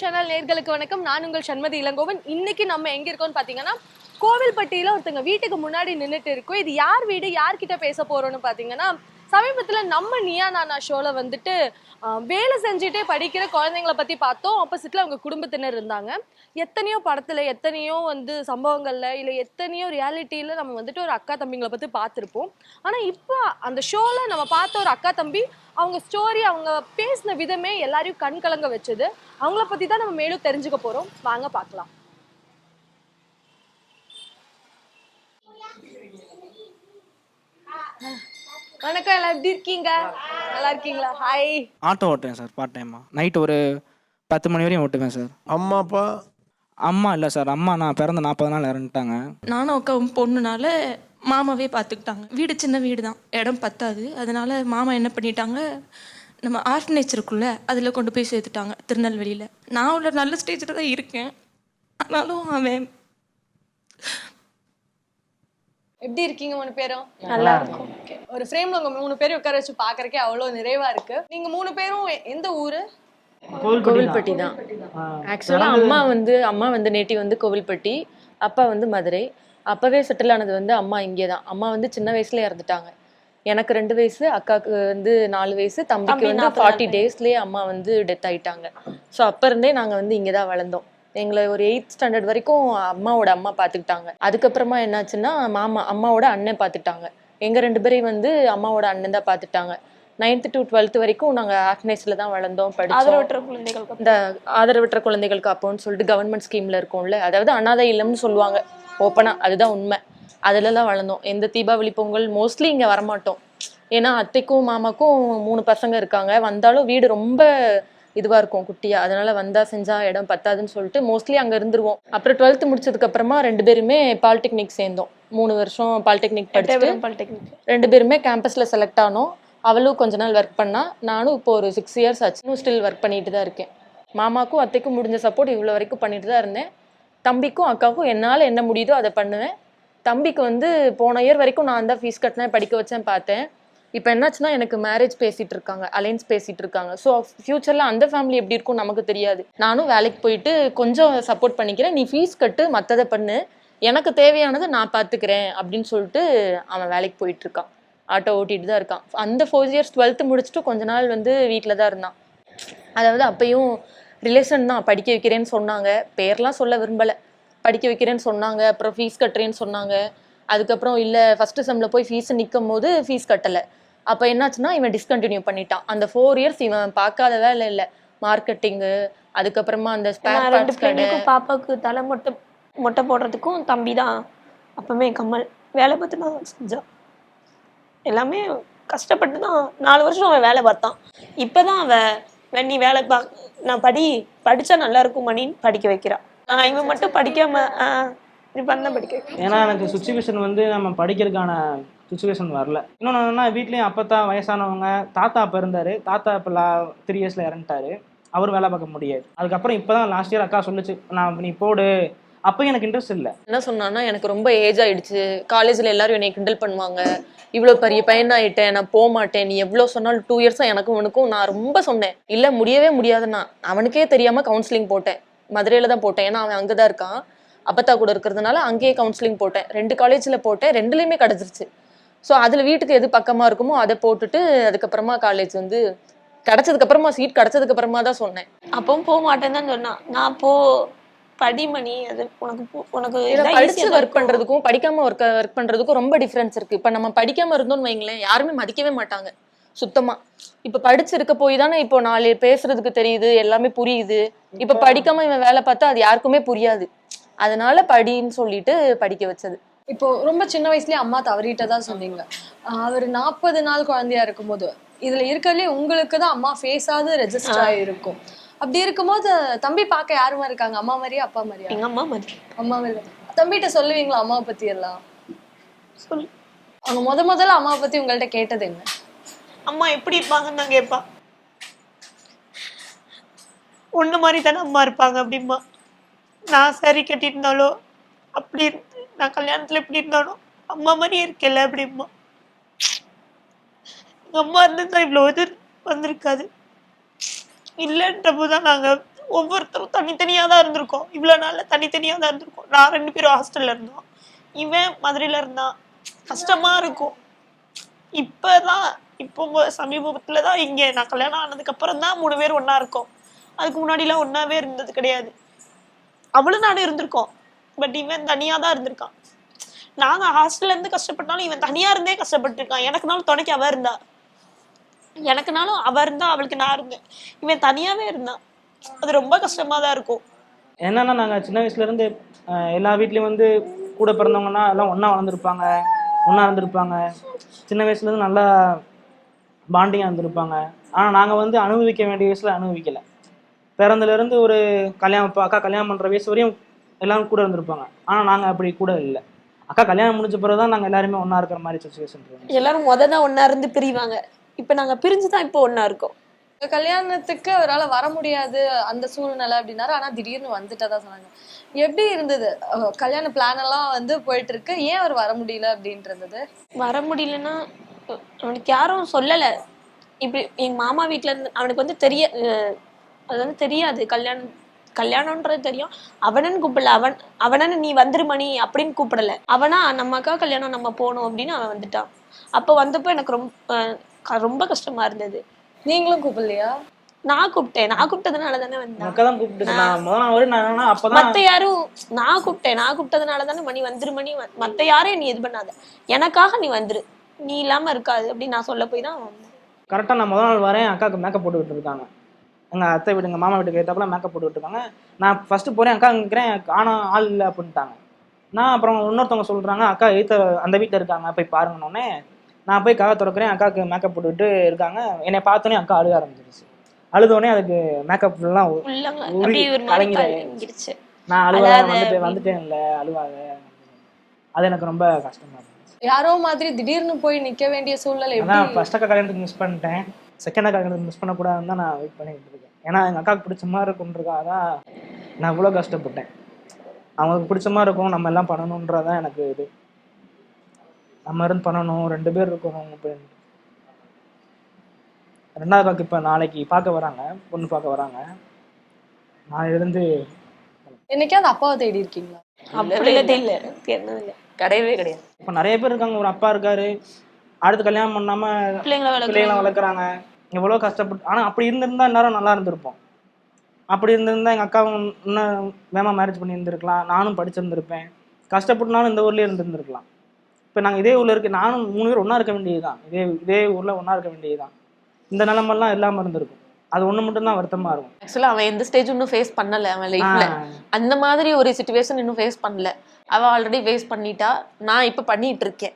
Channel நேர்களுக்கு வணக்கம். நான் உங்கள் சண்மதி இளங்கோவன். இன்னைக்கு நம்ம எங்க இருக்கோம்னு பாத்தீங்கன்னா கோவில்பட்டியில ஒருத்தங்க வீட்டுக்கு முன்னாடி நின்னுட்டு இருக்கோம். இது யார் வீடு? யார்கிட்ட பேச போறோம்னு பாத்தீங்கன்னா சமீபத்தில் நம்ம நியா நானா ஷோவில் வந்துட்டு வேலை செஞ்சுட்டே படிக்கிற குழந்தைங்கள பற்றி பார்த்தோம். ஆப்போசிட்டில் அவங்க குடும்பத்தினர் இருந்தாங்க. எத்தனையோ படத்தில் எத்தனையோ வந்து சம்பவங்களில் இல்லை எத்தனையோ ரியாலிட்டியில் நம்ம வந்துட்டு ஒரு அக்கா தம்பிங்களை பற்றி பார்த்துருப்போம். ஆனால் இப்போ அந்த ஷோவில் நம்ம பார்த்த ஒரு அக்கா தம்பி அவங்க ஸ்டோரி அவங்க பேசின விதமே எல்லாரையும் கண் கலங்க வச்சது. அவங்கள பற்றி தான் நம்ம மேலும் தெரிஞ்சுக்க போகிறோம் வாங்க பார்க்கலாம். வணக்கம் எல்லாம் எப்படி இருக்கீங்க? நல்லா இருக்கீங்களா? ஹாய் ஆட்டோ ஓட்டுவேன் சார் பார்ட் டைமாக நைட் ஒரு பத்து மணி வரையும் ஓட்டுவேன் சார். அம்மா அப்பா? அம்மா இல்லை சார் அம்மா நான் பிறந்த நாற்பது நாள் இறந்துட்டாங்க. நானும் அக்காவும் பொண்ணுனால மாமாவே பார்த்துக்கிட்டாங்க வீடு சின்ன வீடு தான் இடம் பத்தாது. அதனால மாமா என்ன பண்ணிட்டாங்க நம்ம ஆர்ஃபனேஜ் இருக்குல்ல அதில் கொண்டு போய் சேர்த்துட்டாங்க திருநெல்வேலியில். நான் உள்ள நல்ல ஸ்டேஜில் தான் இருக்கேன். ஆனாலும் அவன் எப்படி இருக்கீங்க மூணு பேரும்? நல்லா இருக்கும். ஒரு ஃப்ரேம்ல உங்க மூணு பேரும் உட்கார வச்சு பாக்குறக்கே அவ்வளவு நிறைவா இருக்கு. நீங்க மூணு பேரும் எந்த ஊரு? கோவில்பட்டி தான். ஆக்சுவலா அம்மா வந்து அம்மா வந்து நேட்டிவ் வந்து கோவில்பட்டி அப்பா வந்து மதுரை. அப்பவே செட்டில் ஆனது வந்து அம்மா இங்கே தான். அம்மா வந்து சின்ன வயசுல இறந்துட்டாங்க. எனக்கு ரெண்டு வயசு அக்காவுக்கு வந்து நாலு வயசு தம்பிக்கு வந்து ஃபார்ட்டி டேஸ்லயே அம்மா வந்து டெத் ஆயிட்டாங்க. ஸோ அப்ப இருந்தே நாங்க வந்து இங்கே தான் வளர்ந்தோம். எங்களை ஒரு எயித் ஸ்டாண்டர்ட் வரைக்கும் அம்மாவோட அம்மா பார்த்துக்கிட்டாங்க அதுக்கப்புறமா என்னாச்சுன்னா மாமா அம்மாவோட அண்ணன் பார்த்துக்கிட்டாங்க எங்க ரெண்டு பேரையும் வந்து அம்மாவோட அண்ணன் தான் பார்த்துட்டாங்க நைன்த் டு டுவெல்த் வரைக்கும் நாங்க ஆக்னேஸ்ல தான் வளர்ந்தோம் படிச்சோம். ஆதரவற்ற குழந்தைகளுக்கு இந்த ஆதரவற்ற குழந்தைகளுக்கு அப்போன்னு சொல்லிட்டு கவர்மெண்ட் ஸ்கீம்ல இருக்கும்ல அதாவது அனாதை இல்லம்னு சொல்லுவாங்க. ஓப்பனா அதுதான் உண்மை. அதுலலாம் வளர்ந்தோம். எந்த தீபாவளி பொங்கல் மோஸ்ட்லி இங்க வரமாட்டோம். ஏன்னா அத்தைக்கும் மாமாக்கும் மூணு பசங்க இருக்காங்க. வந்தாலும் வீடு ரொம்ப இதுவா இருக்கும் குட்டியா? அதனால வந்தா செஞ்சா இடம் பத்தாதுன்னு சொல்லிட்டு மோஸ்ட்லி அங்க இருந்துருவோம். அப்புறம் டுவெல்த் முடிச்சதுக்கு அப்புறமா ரெண்டு பேருமே பாலிடெக்னிக் சேர்ந்தோம். மூணு வருஷம் பாலிடெக்னிக் படிச்சுட்டு பாலிடெக்னிக் ரெண்டு பேருமே கேம்பஸ்ல செலக்ட் ஆனோம். அவளும் கொஞ்ச நாள் ஒர்க் பண்ணா நானும் இப்போ ஒரு சிக்ஸ் இயர்ஸ் ஆச்சு. இன்னும் ஸ்டில் ஒர்க் பண்ணிட்டு தான் இருக்கேன். மாமாக்கும் அத்தைக்கும் முடிஞ்ச சப்போர்ட் இவ்வளோ வரைக்கும் பண்ணிட்டு தான் இருந்தேன். தம்பிக்கும் அக்காவுக்கும் என்னால் என்ன முடியுதோ அதை பண்ணுவேன். தம்பிக்கு வந்து போன இயர் வரைக்கும் நான் தான் ஃபீஸ் கட்டினேன் படிக்க வச்சேன் பார்த்தேன். இப்போ என்னாச்சுன்னா எனக்கு மேரேஜ் பேசிட்டு இருக்காங்க அலைன்ஸ் பேசிட்டு இருக்காங்க. ஸோ ஃபியூச்சர்ல அந்த ஃபேமிலி எப்படி இருக்கும் நமக்கு தெரியாது. நானும் வேலைக்கு போயிட்டு கொஞ்சம் சப்போர்ட் பண்ணிக்கிறேன். நீ ஃபீஸ் கட்டு மற்றதை பண்ணு. எனக்கு தேவையானதை நான் பார்த்துக்கிறேன் அப்படின்னு சொல்லிட்டு அவன் வேலைக்கு போயிட்டு இருக்கான். ஆட்டோ ஓட்டிட்டு தான் இருக்கான். அந்த ஃபோர் இயர்ஸ் டுவெல்த்து முடிச்சுட்டு கொஞ்ச நாள் வந்து வீட்டில் தான் இருந்தான். அதாவது அப்பயும் ரிலேஷன் தான். படிக்க வைக்கிறேன்னு சொன்னாங்க. பேர்லாம் சொல்ல விரும்பலை. படிக்க வைக்கிறேன்னு சொன்னாங்க. அப்புறம் ஃபீஸ் கட்டுறேன்னு சொன்னாங்க. அதுக்கப்புறம் இல்லை ஃபஸ்ட்டு செம்மில் போய் ஃபீஸ் நிற்கும் போது ஃபீஸ் கட்டலை. அப்போ என்னாச்சுன்னா இவன் டிஸ்கண்டினியூ பண்ணிட்டான். அந்த ஃபோர் இயர்ஸ் இவன் பார்க்காத வேலை இல்லை. மார்க்கெட்டிங்கு அதுக்கப்புறமா அந்த ஸ்பேர் பார்ட்ஸ் கடை. பாப்பாவுக்கு தலை மொட்டை மொட்டை போடுறதுக்கும் தம்பி தான். அப்பவுமே கம்மல். வேலை பார்த்து தான் செஞ்சான் எல்லாமே கஷ்டப்பட்டு தான் நாலு வருஷம் அவன் வேலை பார்த்தான். இப்பதான் அவ "வே- நீ வேலை பா நான் படி படிச்சா நல்லா இருக்கும் மணின்னு படிக்க வைக்கிறா. ஆஹ் இவன் மட்டும் படிக்காம ஆஹ் நீ பண்ண படிக்க. ஏன்னா எனக்கு சுச்சுவேஷன் வந்து நம்ம படிக்கிறதுக்கான சுச்சுவேஷன் வரல. இன்னொன்று என்னன்னா வீட்லேயும் அப்பத்தா வயசானவங்க தாத்தா அப்போ இருந்தார். தாத்தா இப்போ லா த்ரீ இயர்ஸில் இறந்துட்டாரு. அவர் வேலை பார்க்க முடியாது அதுக்கப்புறம் இப்போ தான் லாஸ்ட் இயர் அக்கா சொல்லுச்சு நான் நீ போடு. அப்போ எனக்கு இன்ட்ரெஸ்ட் இல்லை. என்ன சொன்னான்னா எனக்கு ரொம்ப ஏஜ் ஆயிடுச்சு. காலேஜில் எல்லாரும் என்னை கிண்டல் பண்ணுவாங்க. இவ்வளோ பெரிய பையன் ஆயிட்டேன் நான் போக மாட்டேன். நீ எவ்வளோ சொன்னாலும் டூ இயர்ஸாக எனக்கும் உனக்கும் நான் ரொம்ப சொன்னேன். இல்லை முடியவே முடியாதுன்னா அவனுக்கே தெரியாமல் கவுன்சிலிங் போட்டேன். மதுரையில் தான் போட்டேன். ஏன்னா அவன் அங்கே தான் இருக்கான். அப்பத்தா கூட இருக்கிறதுனால அங்கேயே கவுன்சிலிங் போட்டேன். ரெண்டு காலேஜில் போட்டேன். ரெண்டுலேயுமே கிடச்சிருச்சு. ஸோ அதில் வீட்டுக்கு எது பக்கமாக இருக்குமோ அதை போட்டுட்டு அதுக்கப்புறமா காலேஜ் வந்து கிடச்சதுக்கு அப்புறமா சீட் கிடச்சதுக்கு அப்புறமா தான் சொன்னேன். அப்பவும் போக மாட்டேன்னு தான் சொன்னான். நான் போ படிமணி அது உனக்கு உனக்கு படிச்சு ஒர்க். பண்றதுக்கும் படிக்காம ஒர்க் ஒர்க் பண்றதுக்கும் ரொம்ப டிஃபரன்ஸ் இருக்கு. இப்ப நம்ம படிக்காம இருந்தோம்னு வைங்களேன் யாருமே மதிக்கவே மாட்டாங்க. சுத்தமா. இப்ப படிச்சிருக்க போய் தானே இப்போ நாலு பேசுறதுக்கு தெரியுது எல்லாமே புரியுது. இப்ப படிக்காம இவன் வேலை பார்த்தா அது யாருக்குமே புரியாது. அதனால படின்னு சொல்லிட்டு படிக்க வச்சது. இப்போ ரொம்ப சின்ன வயசுலயே அம்மா தவறிட்டதா சொன்னீங்க. அவர் நாற்பது நாள் குழந்தையா இருக்கும்போது இதுல இருக்கிறதுலே உங்களுக்கு தான் அம்மா ஃபேஸாவது ரெஜிஸ்டர் ஆகிருக்கும் அப்படி இருக்கும்போது தம்பி பார்க்க யாருமா இருக்காங்க? அம்மா மாதிரியா அப்பா மாதிரியா? எங்க அம்மா மாதிரி. அம்மா மாதிரி. தம்பிகிட்ட சொல்லுவீங்களா அம்மாவை பத்தி எல்லாம்? சொல்லு அவங்க முத முதல்ல அம்மாவை பத்தி உங்கள்ட்ட கேட்டது என்ன? அம்மா எப்படி இருப்பாங்கன்னு நான் கேட்பான் ஒன்று மாதிரி தானே அம்மா இருப்பாங்க அப்படிம்பா. நான் சரி கட்டியிருந்தாலோ அப்படி இருந்து நான் கல்யாணத்தில் எப்படி இருந்தாலும் அம்மா மாதிரியே இருக்கல அப்படிம்மா எங்கள் அம்மா இருந்திருந்தா இவ்வளோ இது வந்திருக்காது. இல்லைன்றப்போ தான் நாங்கள் ஒவ்வொருத்தரும் தனித்தனியா தான் இருந்திருக்கோம். இவ்வளோ நாள்ல தனித்தனியா தான் இருந்திருக்கோம். நான் ரெண்டு பேரும் ஹாஸ்டல்ல இருந்தோம். இவன் மதுரையில இருந்தான். கஷ்டமா இருக்கும். இப்பதான் இப்போ மு- தான் இங்க நான் கல்யாணம் ஆனதுக்கு அப்புறம் தான் மூணு பேர் ஒன்றா இருக்கோம். அதுக்கு முன்னாடி எல்லாம் ஒன்னாவே இருந்தது கிடையாது. அவளும் நாடு இருந்திருக்கோம். பட் இவன் தனியா தான் இருந்திருக்கான். நாங்க ஹாஸ்டல்ல இருந்து கஷ்டப்பட்டாலும் இவன் தனியா இருந்தே கஷ்டப்பட்டு இருக்கான் எனக்குனாலும் துணைக்கு அவ இருந்தா. எனக்குனாலும் அவ இருந்தா அவளுக்கு நான் இருந்தேன். இவன் தனியாவே இருந்தான் அது ரொம்ப கஷ்டமா தான் இருக்கும். என்னன்னா நாங்கள் சின்ன வயசுலேருந்து எல்லா வீட்லேயும் வந்து கூட பிறந்தவங்கன்னா எல்லாம் ஒன்றா வளர்ந்துருப்பாங்க. ஒன்றா இருந்திருப்பாங்க. சின்ன வயசுலேருந்து நல்லா பாண்டிங்காக இருந்திருப்பாங்க. ஆனால் நாங்கள் வந்து அனுபவிக்க வேண்டிய வயசில் அனுபவிக்கலை. பிறந்தலேருந்து ஒரு கல்யாணம் அக்கா கல்யாணம் பண்ணுற வயசு வரையும் எல்லாரும் கூட இருந்திருப்பாங்க. ஆனால் நாங்கள் அப்படி கூட இல்லை. அக்கா கல்யாணம் முடிஞ்ச பிறகு தான் நாங்கள் எல்லாருமே ஒன்றா இருக்கிற மாதிரி சுச்சுவேஷன் இருந்துச்சு எல்லாரும் முத தான் ஒன்னா இருந்து பிரிவாங்க. இப்ப நாங்க பிரிஞ்சு தான் இப்போ ஒன்னா இருக்கோம். கல்யாணத்துக்கு அவரால் வர முடியாது அந்த சூழ்நிலை அப்படின்னாரு. ஆனா திடீர்னு வந்துட்டதா சொன்னாங்க. எப்படி இருந்தது? கல்யாண பிளான் எல்லாம் வந்து போயிட்டு இருக்கு. ஏன் அவர் வர முடியல அப்படின்ட்டு இருந்தது? வர முடியலன்னா அவனுக்கு யாரும் சொல்லல. இப்படி எங்க மாமா வீட்ல இருந்து அவனுக்கு வந்து தெரிய அது வந்து தெரியாது. கல்யாணம் கல்யாணம்ன்றது தெரியும். அவனன்னு கூப்பிடல. அவன் அவனன்னு நீ வந்துரு மணி அப்படின்னு கூப்பிடல. அவனா நம்ம அக்கா கல்யாணம் நம்ம போகணும் அப்படின்னு அவன் வந்துட்டான். அப்போ வந்தப்போ எனக்கு ரொம்ப ரொம்ப கஷ்டமா இருந்தது. நீங்களும் கூப்பிடலையா? நான் கூப்பிட்டேன். நான் கூப்பிட்டதுனால தானே வந்தான். மத்த யாரும் நான் கூப்பிட்டேன். நான் கூப்பிட்டதுனால தானே மணி வந்துரு மணி. மத்த யாரையும் நீ இது பண்ணாத. எனக்காக நீ வந்துரு. நீ இல்லாம இருக்காது அப்படின்னு நான் சொல்ல போய் தான். கரெக்டாக நான் முதல் நாள் வரேன். அக்காவுக்கு மேக்கப் போட்டு விட்டுருக்காங்க எங்கள் அத்தை வீடு எங்கள் மாமா வீட்டுக்கு ஏற்றாப்புல மேக்கப் போட்டு விட்டுருக்காங்க நான் ஃபஸ்ட்டு போகிறேன் அக்கா இருக்கிறேன் ஆனால் ஆள் இல்லை அப்படின்ட்டாங்க. நான் அப்புறம் இன்னொருத்தவங்க சொல்கிறாங்க அக்கா எழுத்த அந்த வீட்டில் இருக்காங்க போய் பாருங்கன்னொடனே நான் போய் கதை திறக்கிறேன் அக்காவுக்கு மேக்கப் போட்டுக்கிட்டு இருக்காங்க. என்னை பார்த்தோன்னே அக்கா அழுக ஆரம்பிச்சிருச்சு. அழுதோடனே அதுக்கு மேக்கப் கலங்கிட கலங்கிருச்சு. நான் அழுவாத வந்துட்டு அப்படின்னு. வந்துட்டேன் இல்லை அழுவாத. அது எனக்கு ரொம்ப கஷ்டமாக இருந்துச்சு. யாரோ மாதிரி திடீர்னு போய் நிக்க வேண்டிய சூழ்நிலை ஃபர்ஸ்ட் அக்கா கல்யாணத்துக்கு மிஸ் பண்ணிட்டேன். செகண்ட் கல்யாணத்துக்கு மிஸ் பண்ணக்கூடாதுன்னு தான் நான் வெயிட் பண்ணிட்டு இருக்கேன். ஏன்னா எங்கள் அக்காவுக்கு பிடிச்ச மாதிரி இருக்குன்றதுக்காக தான் நான் இவ்வளோ கஷ்டப்பட்டேன். அவங்களுக்கு பிடிச்ச மாதிரி இருக்கும் நம்ம எல்லாம் பண்ணணுன்றதான் எனக்கு இது. நம்ம இருந்து பண்ணணும் ரெண்டு பேர் இருக்கணும் அப்படின்னு. ரெண்டாவது அக்காவுக்கு இப்போ நாளைக்கு பார்க்க வராங்க பொண்ணு பார்க்க வராங்க. நான் இருந்து என்னைக்காவது அப்பாவை தேடி இருக்கீங்களா? தெரிஞ்சது இல்ல. கிடையவே கிடையாது. இப்போ நிறைய பேர் இருக்காங்க ஒரு அப்பா இருக்காரு அடுத்து கல்யாணம் பண்ணாம பிள்ளைங்களை வளர்க்குறாங்க. எவ்வளோ கஷ்டப்பட்டு ஆனால் அப்படி இருந்திருந்தா எல்லாரும் நல்லா இருந்திருப்போம். அப்படி இருந்திருந்தா எங்கள் அக்காவும் இன்னும் வேமா மேரேஜ் பண்ணி இருந்திருக்கலாம் நானும் படிச்சிருந்திருப்பேன். கஷ்டப்பட்டுனாலும் இந்த ஊர்லேயே இருந்திருந்திருக்கலாம். இப்போ நாங்கள் இதே ஊரில் இருக்க நானும் மூணு பேர் ஒன்றா இருக்க வேண்டியதுதான். இதே இதே ஊரில் ஒன்றா இருக்க வேண்டியதுதான். இந்த நிலமெல்லாம் இல்லாமல் இருந்திருக்கும். அது ஒன்று மட்டும்தான் வருத்தமாக இருக்கும். ஆக்சுவலா அவன் எந்த ஸ்டேஜ் இன்னும் ஃபேஸ் பண்ணல அவன் லைஃப்ல அந்த மாதிரி ஒரு சுச்சுவேஷன் இன்னும் ஃபேஸ் பண்ணல. அவ ஆல்ரெடி ஃபேஸ் பண்ணிட்டா. நான் இப்போ பண்ணிட்டு இருக்கேன்.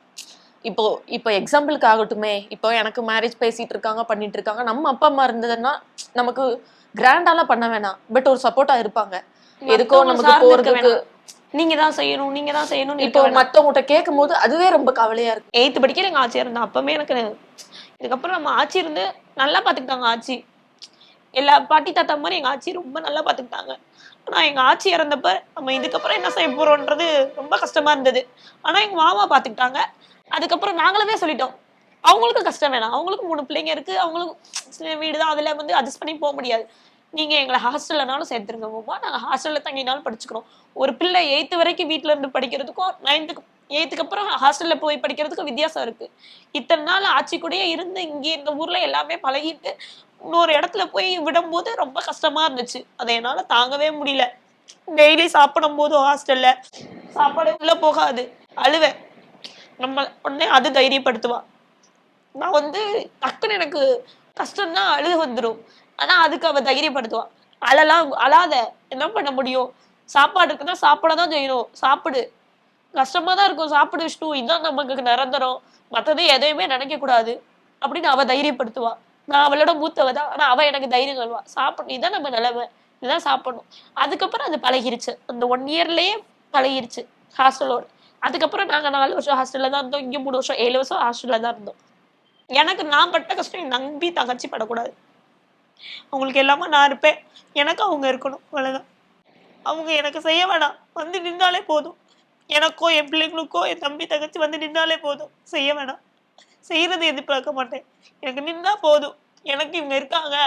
இப்போ இப்போ எக்ஸாம்பிளுக்கு ஆகட்டுமே. இப்போ எனக்கு மேரேஜ் பேசிட்டு இருக்காங்க பண்ணிட்டு இருக்காங்க. நம்ம அப்பா அம்மா இருந்ததுன்னா நமக்கு கிராண்டாலாம் பண்ண வேணாம். பட் ஒரு சப்போர்ட்டா இருப்பாங்க. எதுக்கோ நமக்கு போறதுக்கு. நீங்க தான் செய்யணும் நீங்க தான் செய்யணும்னு இப்போ மத்தவங்ககிட்ட கேட்கும் போது அதுவே ரொம்ப கவலையா இருக்கு. எயித்து படிக்கிற எங்க ஆட்சி இருந்தா அப்பவே எனக்கு இதுக்கப்புறம் நம்ம ஆட்சி இருந்து நல்லா பாத்துக்கிட்டாங்க ஆட்சி எல்லா பாட்டி தாத்தா மாதிரி எங்க ஆட்சி ரொம்ப நல்லா பாத்துக்கிட்டாங்க. ஆனா எங்க ஆட்சி இறந்தப்ப நம்ம இதுக்கப்புறம் என்ன செய்ய போறோம்ன்றது ரொம்ப கஷ்டமா இருந்தது. ஆனா எங்க மாமா பாத்துக்கிட்டாங்க. அதுக்கப்புறம் நாங்களுமே சொல்லிட்டோம். அவங்களுக்கும் கஷ்டம் வேணாம். அவங்களுக்கும் மூணு பிள்ளைங்க இருக்கு. அவங்களுக்கும் வீடு தான் அதுல வந்து அட்ஜஸ்ட் பண்ணி போக முடியாது. நீங்க எங்களை ஹாஸ்டல்லனாலும் சேர்த்துருங்க போமா நாங்கள் ஹாஸ்டல்ல தங்கினாலும் படிச்சுக்கிறோம். ஒரு பிள்ளை எயித்து வரைக்கும் வீட்டில் இருந்து படிக்கிறதுக்கும் நைன்த்துக்கு எயித்துக்கு அப்புறம் ஹாஸ்டல்ல போய் படிக்கிறதுக்கும் வித்தியாசம் இருக்கு. இத்தனை நாள் ஆட்சி கூடயே இருந்து இங்கே இந்த ஊர்ல எல்லாமே பழகிட்டு இன்னொரு இடத்துல போய் விடும்போது ரொம்ப கஷ்டமா இருந்துச்சு. அதை என்னால தாங்கவே முடியல. டெய்லி சாப்பிடும் போதும் ஹாஸ்டல்ல சாப்பாடு உள்ள போகாது. அழுவேன். நம்ம உடனே அது தைரியப்படுத்துவா. நான் வந்து டக்குன்னு எனக்கு கஷ்டம்னா அழுது வந்துடும் ஆனால் அதுக்கு அவள் தைரியப்படுத்துவா. அழலாம் அழாத என்ன பண்ண முடியும்? சாப்பாடு இருக்குன்னா சாப்பிட தான் செய்யணும். சாப்பிடு. கஷ்டமாக தான் இருக்கும். சாப்பிடு விஷ்ணு. இதுதான் நமக்கு நிரந்தரம். மற்றது எதையுமே நினைக்கக்கூடாது அப்படின்னு அவ தைரியப்படுத்துவா. நான் அவளோட மூத்தவ தான். ஆனால் அவள் எனக்கு தைரியம் சொல்லுவா. சாப்பிடணும் இதுதான் நம்ம நிலைமை. இதுதான் சாப்பிடணும். அதுக்கப்புறம் அது பழகிருச்சு. அந்த ஒன் இயர்லேயே பழகிருச்சு. ஹாஸ்டலோட அதுக்கப்புறம் நாங்கள் நாலு வருஷம் ஹாஸ்டலில் தான் இருந்தோம். இங்கே மூணு வருஷம் ஏழு வருஷம் ஹாஸ்டலில் தான் இருந்தோம். எனக்கு நான் பட்ட கஷ்டம் என் நம்பி தங்கச்சி படக்கூடாது. அவங்களுக்கு எல்லாமே நான் இருப்பேன். எனக்கு அவங்க இருக்கணும். அவ்வளோதான் அவங்க எனக்கு செய்ய வேணாம். வந்து நின்றாலே போதும். எனக்கோ என் பிள்ளைங்களுக்கோ என் தம்பி தங்கச்சி வந்து நின்றாலே போதும். செய்ய வேணாம். செய்கிறது எதிர்பார்க்க மாட்டேன். எனக்கு நின்றா போதும். எனக்கு இவங்க இருக்காங்க.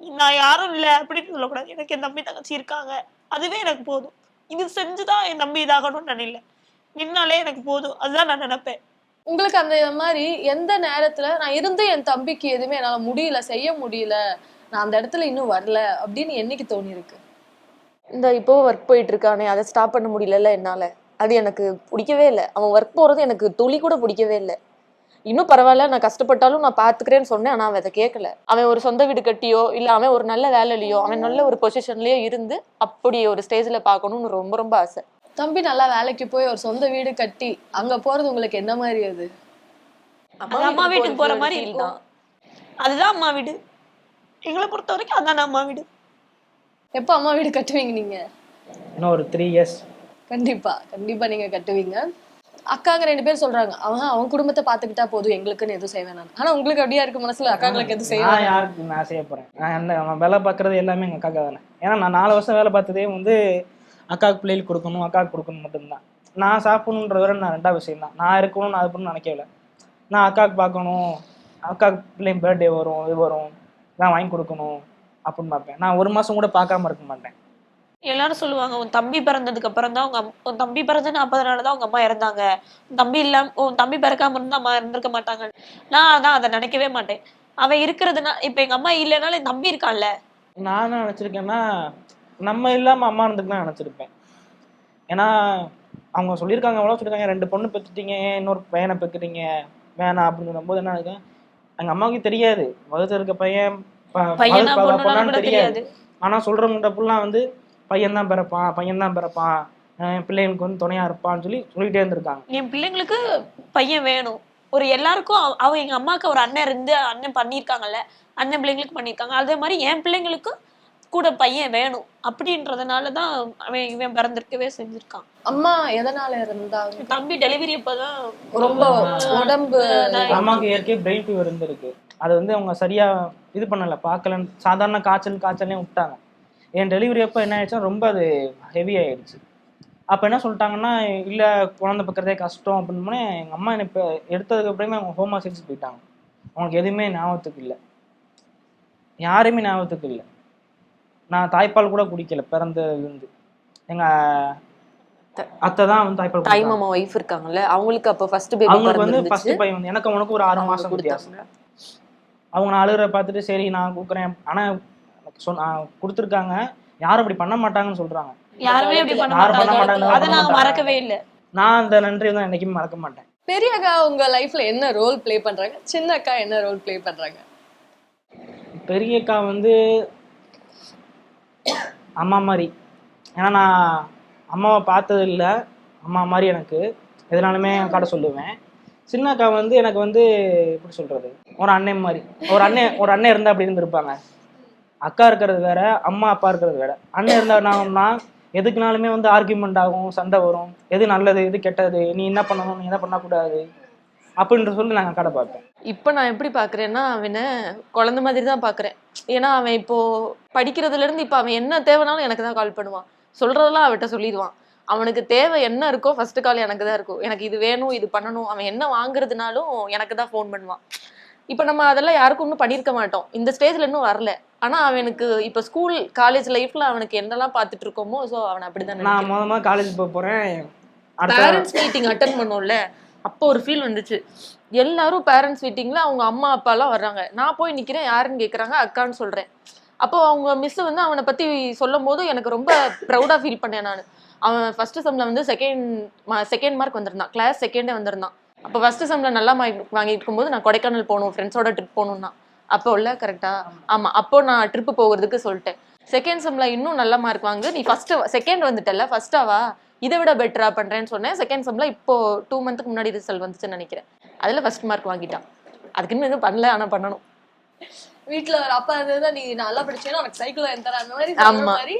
நான் யாரும் இல்லை அப்படின்னு சொல்லக்கூடாது. எனக்கு என் தம்பி தங்கச்சி இருக்காங்க. அதுவே எனக்கு போதும். இது செஞ்சுதான் என் தம்பி இதாகணும்னு நான் இல்லை நின்னாலே எனக்கு போதும். அதுதான் நான் நினைப்பேன். உங்களுக்கு அந்த மாதிரி எந்த நேரத்துல நான் இருந்து என் தம்பிக்கு எதுவுமே என்னால முடியல செய்ய முடியல நான் அந்த இடத்துல இன்னும் வரல அப்படின்னு என்னைக்கு தோணி இருக்கு இந்த இப்போ ஒர்க் போயிட்டு இருக்கானே அதை ஸ்டாப் பண்ண முடியலல்ல என்னால? அது எனக்கு பிடிக்கவே இல்லை. அவன் ஒர்க் போறது எனக்கு துளி கூட பிடிக்கவே இல்லை. இன்னும் பரவாயில்ல நான் கஷ்டப்பட்டாலும் நான் பாத்துக்கிறேன்னு சொன்னேன் ஆனா அவன் அதை கேட்கல. அவன் ஒரு சொந்த வீடு கட்டியோ இல்ல அவன் ஒரு நல்ல வேலையிலயோ அவன் நல்ல ஒரு பொசிஷன்லயோ இருந்து அப்படி ஒரு ஸ்டேஜ்ல பார்க்கணும்னு ரொம்ப ரொம்ப ஆசை. தம்பி நல்லா வேலைக்கு போய் ஒரு சொந்த வீடு கட்டி அங்க போறது உங்களுக்கு என்ன மாதிரி அது? அம்மா வீட்டுக்கு போற மாதிரி இருக்கும். அதுதான் அம்மா வீடு. எங்களை பொறுத்த வரைக்கும் அதான் அம்மா வீடு. எப்ப அம்மா வீடு கட்டுவீங்க நீங்க? இன்னும் ஒரு த்ரீ இயர்ஸ் கண்டிப்பா கண்டிப்பா நீங்க கட்டுவீங்க. அக்காங்க ரெண்டு பேர் சொல்றாங்க அவன் அவன் குடும்பத்தை பாத்துக்கிட்டா போதும் எங்களுக்குன்னு எதுவும் செய்ய வேணாம். ஆனா உங்களுக்கு அப்படியா இருக்கு மனசுல? அக்காங்களுக்கு எதுவும் செய்ய நான் வேணாம். யாருக்கு நான் செய்ய போறேன்? நான் வேலை பார்க்கறது எல்லாமே எங்கள் அக்காக்கா தானே? ஏன்னா நான் நாலு வருஷம் வேலை பார்த்ததே வந்து அக்காவுக்கு பிள்ளைகளுக்கு கொடுக்கணும் அக்காவுக்கு கொடுக்கணும் மட்டும்தான். நான் சாப்பிடணுன்ற வரை நான் ரெண்டாவது விஷயம் தான். நான் இருக்கணும் நான் அது பண்ணணும் நினைக்கல நான் அக்காவுக்கு பார்க்கணும் அக்காவுக்கு பிள்ளைங்க பர்த்டே வரும் இது வரும் நான் வாங்கி கொடுக்கணும் அப்படின்னு பார்ப்பேன். நான் ஒரு மாசம் கூட பார்க்காம இருக்க மாட்டேன். எல்லாரும் சொல்லுவாங்க உன் தம்பி பிறந்ததுக்கு அப்புறம் தான் உங்க உன் தம்பி பிறந்த நாற்பது நாள் தான் உங்க அம்மா இறந்தாங்க. உன் தம்பி இல்லாம உன் தம்பி பிறக்காம இருந்தா அம்மா இருந்திருக்க மாட்டாங்க நான் அதான் அதை நினைக்கவே மாட்டேன். அவன் இருக்கிறதுனா இப்ப எங்க அம்மா இல்லைனாலும் என் தம்பி இருக்கான்ல. நான் என்ன நினச்சிருக்கேன்னா நம்ம இல்லாமல் அம்மா இருந்துக்கலாம் நினச்சிருப்பேன். ஏன்னா அவங்க சொல்லியிருக்காங்க எவ்வளோ சொல்லியிருக்காங்க. ரெண்டு பொண்ணு பெற்றுட்டீங்க ஏன் இன்னொரு பையனை பெற்றுட்டீங்க வேணாம் அப்படின்னு சொல்லும்போது என்ன இருக்கேன் எங்கள் அம்மாவுக்கு தெரியாது. வகுத்து இருக்க பையன் பொண்ணான்னு தெரியாது. ஆனால் சொல்கிறவங்கள்ட்ட ஃபுல்லாக வந்து பையன் தான் பிறப்பான் பையன் தான் பிறப்பான் அஹ் பிள்ளைங்களுக்கு வந்து துணையாக இருப்பான்னு சொல்லி சொல்லிகிட்டே இருந்திருக்காங்க. என் பிள்ளைங்களுக்கு பையன் வேணும். ஒரு எல்லாருக்கும் அவ- எங்க அம்மாவுக்கு ஒரு அண்ணன் இருந்து அண்ணன் பண்ணியிருக்காங்கல்ல அண்ணன் பிள்ளைங்களுக்கு பண்ணியிருக்காங்க. அதே மாதிரி என் பிள்ளைங்களுக்கும் கூட பையன் வேணும் அப்படின்றதுனால தான் அவன் இவன் பிறந்திருக்கவே செஞ்சிருக்கான். அம்மா எதனால இருந்தாங்க என் தம்பி டெலிவரி அப்பதான் ரொம்ப உடம்பு அம்மாவுக்கு ஏற்கனவே பிரெயின் ஃபீவர் இருந்திருக்கு. அது வந்து அவங்க சரியா இது பண்ணல பார்க்கலன்னு சாதாரண காய்ச்சல் காய்ச்சல்லே விட்டாங்க. என் டெலிவரி அப்போ என்ன ஆயிடுச்சுன்னா ரொம்ப அது ஹெவி ஆயிடுச்சு. அப்போ என்ன சொல்லிட்டாங்கன்னா இல்லை குழந்தை பக்கிறதே கஷ்டம் அப்படின்னு எங்கள் அம்மா என்ன இப்போ எடுத்ததுக்கு அப்புறமே அவங்க ஹோம் ஆசிட்ஸ் போயிட்டாங்க. அவங்களுக்கு எதுவுமே ஞாபகத்துக்கு இல்லை. யாருமே ஞாபகத்துக்கு இல்லை. நான் தாய்ப்பால் கூட குடிக்கல பிறந்ததுலேருந்து எங்கள் அத்தை தான் வந்து தாய்ப்பால் தாய். மாமா ஒய்ஃப் இருக்காங்கல்ல அவங்களுக்கு அப்போ ஃபர்ஸ்ட் பேபி அவங்களுக்கு வந்து ஃபர்ஸ்ட் பையன் வந்து எனக்கு உனக்கு ஒரு ஆறு மாசம் வித்தியாசம். கொடுத்தாங்க. அவங்க நான் அழுகிற பார்த்துட்டு சரி நான் கொடுக்குறேன். ஆனா சொன்ன கொடுத்துருக்காங்க. யாரும் அப்படி பண்ண மாட்டாங்கன்னு சொல்றாங்க. யாருமே இப்படி பண்ண மாட்டாங்க. அதை நாங்க மறக்கவே இல்லை. நான் அந்த நன்றி வந்து என்னைக்குமே மறக்க மாட்டேன். பெரிய அக்கா உங்க லைஃப்ல என்ன ரோல் ப்ளே பண்றாங்க? சின்ன அக்கா என்ன ரோல் ப்ளே பண்றாங்க? பெரிய அக்கா வந்து அம்மா மாதிரி. ஏன்னா நான் அம்மாவை பார்த்தது இல்லை அம்மா மாதிரி எனக்கு. எதுனாலுமே காட்ட சொல்லுவேன். சின்ன அக்கா வந்து எனக்கு வந்து எப்படி சொல்கிறது ஒரு அண்ணன் மாதிரி. ஒரு அண்ணன் ஒரு அண்ணன் இருந்தால் அப்படி இருந்திருப்பாங்க. அக்கா இருக்கிறது வேற அம்மா அப்பா இருக்கிறது வேற. அண்ணன் இருந்தாங்கன்னா எதுக்குனாலுமே வந்து ஆர்கியூமெண்ட் ஆகும் சண்டை வரும். எது நல்லது எது கெட்டது? நீ என்ன பண்ணணும்? நீ என்ன பண்ணக்கூடாது? அப்படின்ற சொல்லி நாங்கள் அக்காட பார்ப்பேன். இப்போ நான் எப்படி பார்க்குறேன்னா அவனை குழந்தை மாதிரி தான் பார்க்குறேன் ஏன்னா அவன் இப்போ படிக்கிறதுல இருந்து இப்போ அவன் என்ன தேவைனாலும் எனக்கு தான் கால் பண்ணுவான். சொல்றதெல்லாம் அவன்கிட்ட சொல்லிடுவான். அவனுக்கு தேவை என்ன இருக்கோ ஃபர்ஸ்ட் கால் எனக்கு தான் இருக்கும். எனக்கு இது வேணும் இது பண்ணணும். அவன் என்ன வாங்குறதுனாலும் எனக்கு தான் ஃபோன் பண்ணுவான். இப்போ நம்ம அதெல்லாம் யாருக்கும் இன்னும் பண்ணியிருக்க மாட்டோம். இந்த ஸ்டேஜ்ல இன்னும் வரல. ஆனா அவனுக்கு இப்போ ஸ்கூல் காலேஜ் லைஃப்ல அவனுக்கு என்னெல்லாம் பார்த்துட்டு இருக்கோமோ ஸோ அவன் அப்படிதான் நான் நினைக்கிறேன். மொதல் மொதல் காலேஜ் போக போகிறேன் பேரண்ட்ஸ் மீட்டிங் அட்டன் பண்ணோம்ல. அப்போ ஒரு ஃபீல் வந்துச்சு. எல்லாரும் பேரண்ட்ஸ் மீட்டிங்ல அவங்க அம்மா அப்பாலாம் வர்றாங்க. நான் போய் நிக்கிறேன். யாருன்னு கேக்குறாங்க? அக்கான்னு சொல்றேன். அப்போ அவங்க மிஸ் வந்து அவனை பத்தி சொல்லும் போது எனக்கு ரொம்ப ப்ரௌடாக ஃபீல் பண்ணேன் நான். அவன் ஃபர்ஸ்ட் செம்மில் வந்து செகண்ட் செகண்ட் மார்க் வந்திருந்தான். கிளாஸ் செகண்டே வந்திருந்தான். அப்போ ஃபர்ஸ்ட் செம்ல நல்லா மார்க் வாங்கிட்டு இருக்கும்போது நான் கொடைக்கானல் போகணும் ஃப்ரெண்ட்ஸோட ட்ரிப் போகணும்னா. அப்போ உள்ள கரெக்டா ஆமா. அப்போ நான் ட்ரிப்பு போகிறதுக்கு சொல்லிட்டேன். செகண்ட் செம்ல இன்னும் நல்ல மார்க் வாங்கு. நீ ஃபஸ்ட்டு செகண்ட் வந்துட்டல ஃபஸ்ட்டாவா இதை விட பெட்டரா பண்றேன்னு சொன்னேன். செகண்ட் செம்ல இப்போ டூ மந்த்துக்கு முன்னாடி ரிசல்ட் வந்துச்சுன்னு நினைக்கிறேன். அதுல ஃபர்ஸ்ட் மார்க் வாங்கிட்டான். அதுக்கு இன்னும் எதுவும் பண்ணல ஆனா பண்ணணும். வீட்ல ஒரு அப்பா இருந்ததா நீ நல்லா படிச்சேன்னா உனக்கு சைக்கிள் வாங்கி தரேன் அந்த மாதிரி சொல்ற. மாதிரி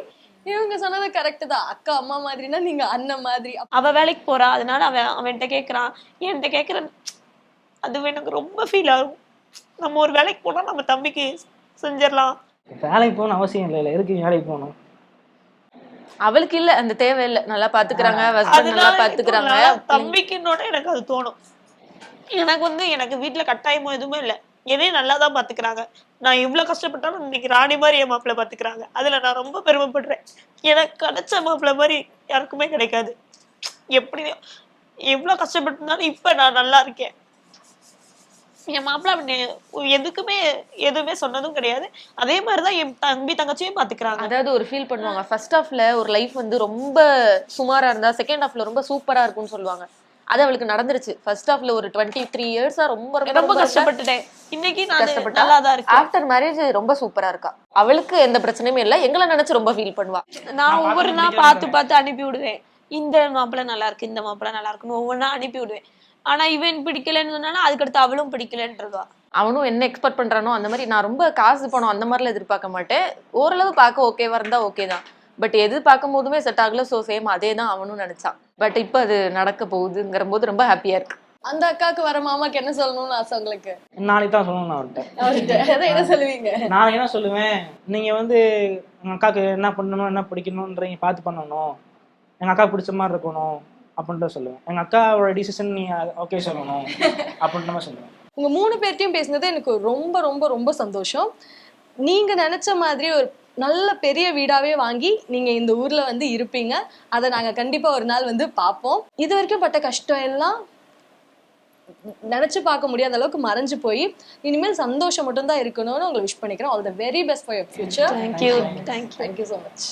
இவங்க சொன்னது கரெக்ட் தான். அக்கா அம்மா மாதிரினா நீங்க அண்ணன் மாதிரி. அவ வேலைக்கு போறா அதனால அவன் அவன்கிட்ட கேக்குறான். என்கிட்ட கேக்குறேன் அது எனக்கு ரொம்ப ஃபீல் ஆகும். நம்ம ஒரு வேலைக்கு போனா நம்ம தம்பிக்கு செஞ்சிடலாம். வேலைக்கு போகணும் அவசியம் இல்லை இல்லை. எதுக்கு வேலைக்கு போகணும்? அவளுக்கு இல்ல அந்த தேவை இல்ல. நல்லா பாத்துக்கிறாங்க ஹஸ்பண்ட் நல்லா பாத்துக்கிறாங்க. தம்பிக்குன்னோட எனக்கு அது தோணும். எனக்கு வந்து எனக்கு வீட்ல கட்டாயமோ எதுவுமே இல்லை. என்னையும் நல்லா தான் பாத்துக்கிறாங்க. நான் இவ்வளவு கஷ்டப்பட்டாலும் இன்னைக்கு ராணி மாதிரி என் மாப்பிள்ளை பாத்துக்கிறாங்க. அதுல நான் ரொம்ப பெருமைப்படுறேன். எனக்கு கிடைச்ச மாப்பிள்ளை மாதிரி யாருக்குமே கிடைக்காது. எப்படி எவ்வளவு கஷ்டப்பட்டிருந்தாலும் இப்ப நான் நல்லா இருக்கேன். என் மாப்பிள்ளை அப்படி எதுக்குமே எதுவுமே சொன்னதும் கிடையாது. அதே மாதிரிதான் என் தம்பி தங்கச்சியும் பாத்துக்கிறாங்க. அதாவது ஒரு ஃபீல் பண்ணுவாங்க. ஃபர்ஸ்ட் ஹாஃப்ல ஒரு லைஃப் வந்து ரொம்ப சுமாரா இருந்தா செகண்ட் ஹாஃப்ல ரொம்ப சூப்பரா இருக்கும்னு சொல்லுவாங்க. அது அவளுக்கு நடந்துருச்சு. ஃபர்ஸ்ட் ஹாஃப்ல ஒரு டுவெண்ட்டி த்ரீ இயர்ஸா ரொம்ப ரொம்ப ரொம்ப கஷ்டப்பட்டுட்டேன். இன்னைக்கு நான் கஷ்டப்பட்டா? நல்லா தான் இருக்கேன். ஆஃப்டர் மேரேஜ் ரொம்ப சூப்பரா இருக்கா? அவளுக்கு எந்த பிரச்சனையுமே இல்ல. எங்களை நினைச்சு ரொம்ப ஃபீல் பண்ணுவா. நான் ஒவ்வொரு நாள் பார்த்து பார்த்து அனுப்பி விடுவேன். இந்த மாப்பிள்ளை நல்லா இருக்கு இந்த மாப்பிள்ளை நல்லா இருக்குன்னு ஒவ்வொன்றா அனுப்பி விடுவேன். ஆனா இவன் பிடிக்கலன்னு சொன்னாலும் அதுக்கடுத்து அவளும் பிடிக்கலன்றதா அவனும் என்ன எக்ஸ்பெக்ட் பண்றானோ அந்த மாதிரி நான் ரொம்ப காசு பணம் அந்த மாதிரிலாம் எதிர்பார்க்க மாட்டேன். ஓரளவு பார்க்க ஓகேவா இருந்தா ஓகே தான். பட் எது பார்க்கும் போதுமே செட் ஆகல ஸோ சேம் அதே தான் அவனும் நினைச்சான். பட் இப்போ அது நடக்க போகுதுங்கிற போது ரொம்ப ஹாப்பியா இருக்கு. அந்த அக்காவுக்கு வர மாமாக்கு என்ன சொல்லணும்னு ஆசை உங்களுக்கு? நாளைக்கு தான் சொல்லணும் நான் அவர்கிட்ட. அவர்கிட்ட என்ன சொல்லுவீங்க? நான் என்ன சொல்லுவேன். நீங்க வந்து எங்க அக்காவுக்கு என்ன பண்ணணும் என்ன பிடிக்கணுன்றீங்க பார்த்து பண்ணணும். எங்க அக்கா பிடிச்ச மாதிரி இருக்கணும். அப்படின்ட்டு சொல்லுவேன். எங்க அக்காவோட டிசிஷன் நீ ஓகே சொல்லணும் அப்படின்ற மாதிரி சொல்லுவேன். உங்க மூணு பேர்ட்டையும் பேசினது எனக்கு ரொம்ப ரொம்ப ரொம்ப சந்தோஷம். நீங்க நினைச்ச மாதிரி ஒரு நல்ல பெரிய வீடாவே வாங்கி நீங்க இந்த ஊர்ல வந்து இருப்பீங்க. அதை நாங்க கண்டிப்பா ஒரு நாள் வந்து பார்ப்போம். இது வரைக்கும் பட்ட கஷ்டம் எல்லாம் நினைச்சு பார்க்க முடியாத அளவுக்கு மறைஞ்சு போய் இனிமேல் சந்தோஷம் மட்டும் தான் இருக்கணும்னு உங்களை விஷ் பண்ணிக்கிறேன். All the very best for your future thank you thank you thank you so much